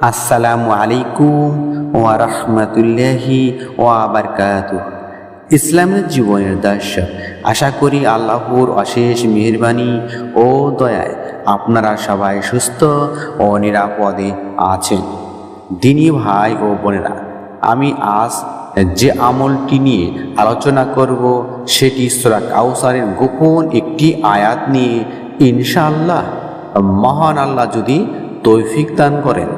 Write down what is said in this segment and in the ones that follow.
আসসালামু আলাইকুম ওয়া রাহমাতুল্লাহি ওয়া বারাকাতুহ। ইসলামের জীবনের দর্শক আশা করি আল্লাহর অশেষ মেহরবানি ও দয়ায় আপনারা সবাই সুস্থ ও নিরাপদে আছেন। দিনী ভাই ও বোনেরা, আমি আজ যে আমলটি নিয়ে আলোচনা করব সেটি সুরা কাউসারের গোপন একটি আয়াত নিয়ে। ইনশাআল্লাহ, মহান আল্লাহ যদি তৌফিক দান করেন।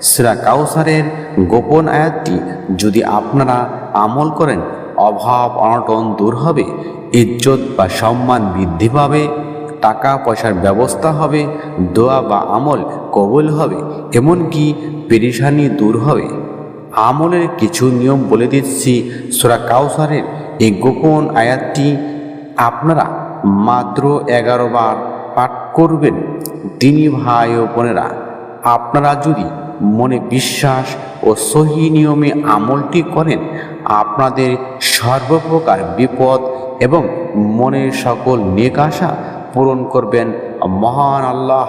সুরা কাউসারের গোপন আয়াতটি যদি আপনারা আমল করেন, অভাব অনটন দূর হবে, ইজ্জত বা সম্মান বৃদ্ধি পাবে, টাকা পয়সার ব্যবস্থা হবে, দোয়া বা আমল কবুল হবে, এমনকি পেরেশানি দূর হবে। আমলের কিছু নিয়ম বলে দিচ্ছি সুরা কাউসারের এই গোপন আয়াতটি আপনারা মাত্র এগারো বার পাঠ করবেন। তিনি ভাই ও বোনেরা আপনারা যদি মনে বিশ্বাস ও সহি নিয়মে আমলটি করেন, আপনাদের সর্বপ্রকার বিপদ এবং মনের সকল নেক আশা পূরণ করবেন মহান আল্লাহ।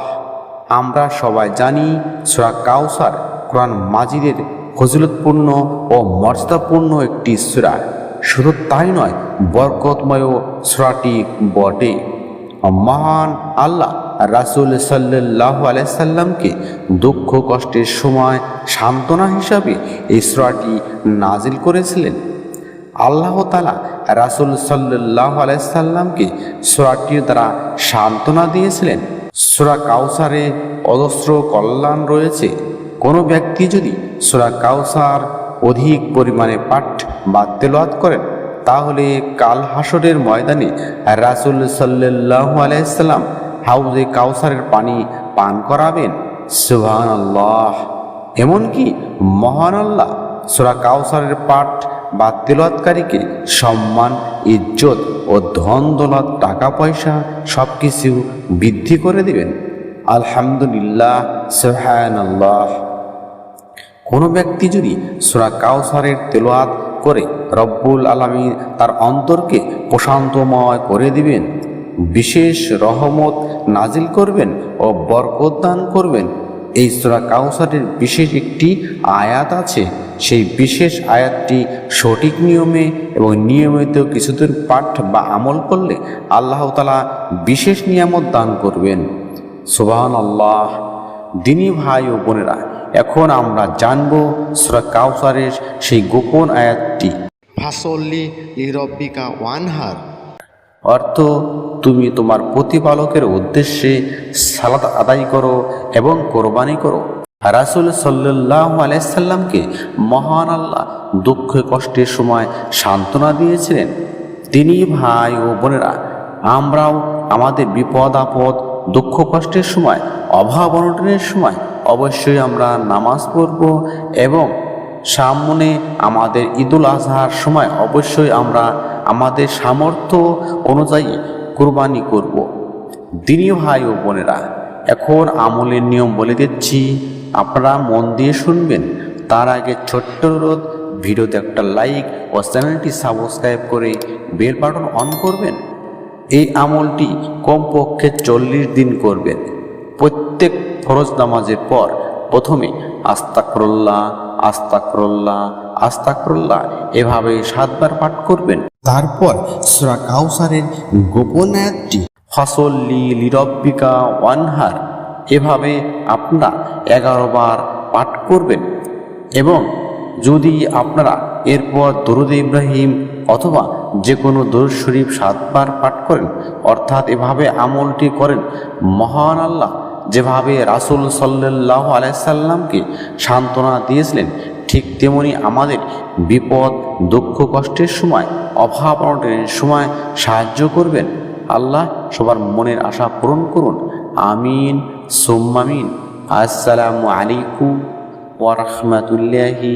আমরা সবাই জানি সুরা কাউসার কোরআন মাজিদের ফজিলতপূর্ণ ও মর্যাদাপূর্ণ একটি সুরা। শুধু তাই নয়, বরকতময় সুরাটি বটে। মহান আল্লাহ রাসুল সাল্লাহ আলাইসাল্লামকে দুঃখ, কষ্টের সময় সান্ত্বনা হিসাবে এই নাজিল করেছিলেন। আল্লাহ তালা রাসুল সাল্লাহ আলাইসাল্লামকে সুরাটির দ্বারা সান্ত্বনা দিয়েছিলেন। সুরা কাউসারে অজস্র কল্যাণ রয়েছে। কোনো ব্যক্তি যদি সুরা কাউসার অধিক পরিমাণে পাঠ বা তেলাওয়াত করেন তাহলে কাল হাসরের ময়দানে রাসুল সাল্লাহ আলাইসাল্লাম হাউজে কাউসারের পানি পান করাবেন। সুহান আল্লাহ এমনকি মহান আল্লাহ সুরা কাউসারের পাঠ বা তেলাৎকারীকে সম্মান, ইজ্জত ও ধন দৌলত টাকা পয়সা সব কিছু বৃদ্ধি করে দেবেন। আলহামদুলিল্লাহ সুহান আল্লাহ কোনো ব্যক্তি যদি সুরা কাউসারের তেলোয়াত করে রব্বুল আলমী তার অন্তরকে প্রশান্তময় করে দিবেন, বিশেষ রহমত নাজিল করবেন ও বরকত দান করবেন। এই সুরা কাউসারের বিশেষ একটি আয়াত আছে। সেই বিশেষ আয়াতটি সঠিক নিয়মে এবং নিয়মিত কিছুদূর পাঠ বা আমল করলে আল্লাহ তালা বিশেষ নিয়ামত দান করবেন। সুবাহ আল্লাহ দিনী ভাই ও বোনেরা এখন আমরা জানব সুরা কাউসারের সেই গোপন আয়াতটি। ফাসল্লি লিরব্বিকা ওয়ানহার। অর্থ তুমি তোমার প্রতিপালকের উদ্দেশ্যে সালাত আদায় করো এবং কোরবানি করো। রাসুল সাল্লাহ আলাইসাল্লামকে মহান আল্লাহ দুঃখ কষ্টের সময় সান্ত্বনা দিয়েছিলেন। তিনি ভাই ও বোনেরা আমরাও আমাদের বিপদ আপদ দুঃখ কষ্টের সময় অভাব অনটনের সময় অবশ্যই আমরা নামাজ পড়ব এবং সামনে আমাদের ঈদুল আজহার সময় অবশ্যই আমরা আমাদের সামর্থ্য অনুযায়ী কোরবানি করব। দিনী ভাই ও বোনেরা, এখন আমলের নিয়ম বলে দিচ্ছি, আপনারা মন দিয়ে শুনবেন। তার আগে ছোট্ট অনুরোধ, ভিডিওতে একটা লাইক ও চ্যানেলটি সাবস্ক্রাইব করে বেল বাটন অন করবেন। এই আমলটি কমপক্ষে চল্লিশ দিন করবেন। প্রত্যেক ফরজ নামাজের পর প্রথমে আস্তাকরল্লাহ আস্তাকরল্লাহ আস্তাকরল্লাহ এভাবে সাতবার পাঠ করবেন। তারপর সুরা কাউসারের গোপন আয়াতটি ফসল্লি লিরব্বিকা ওয়ানহার এভাবে আপনারা এগারো বার পাঠ করবেন এবং যদি আপনারা এরপর দরুদ ইব্রাহিম অথবা যে কোনো দরুদ শরীফ সাতবার পাঠ করেন অর্থাৎ এভাবে আমলটি করেন মহান আল্লাহ যেভাবে রাসুল সাল্লাহ আলাইসাল্লামকে সান্ত্বনা দিয়েছিলেন, ঠিক তেমনি আমাদের বিপদ, দুঃখ, কষ্টের সময়, অভাব অনটনের সময় সাহায্য করবেন। আল্লাহ সবার মনের আশা পূরণ করুন। আমিন। সোম্মামিন আসসালামু আলাইকুম ওয়া রাহমাতুল্লাহি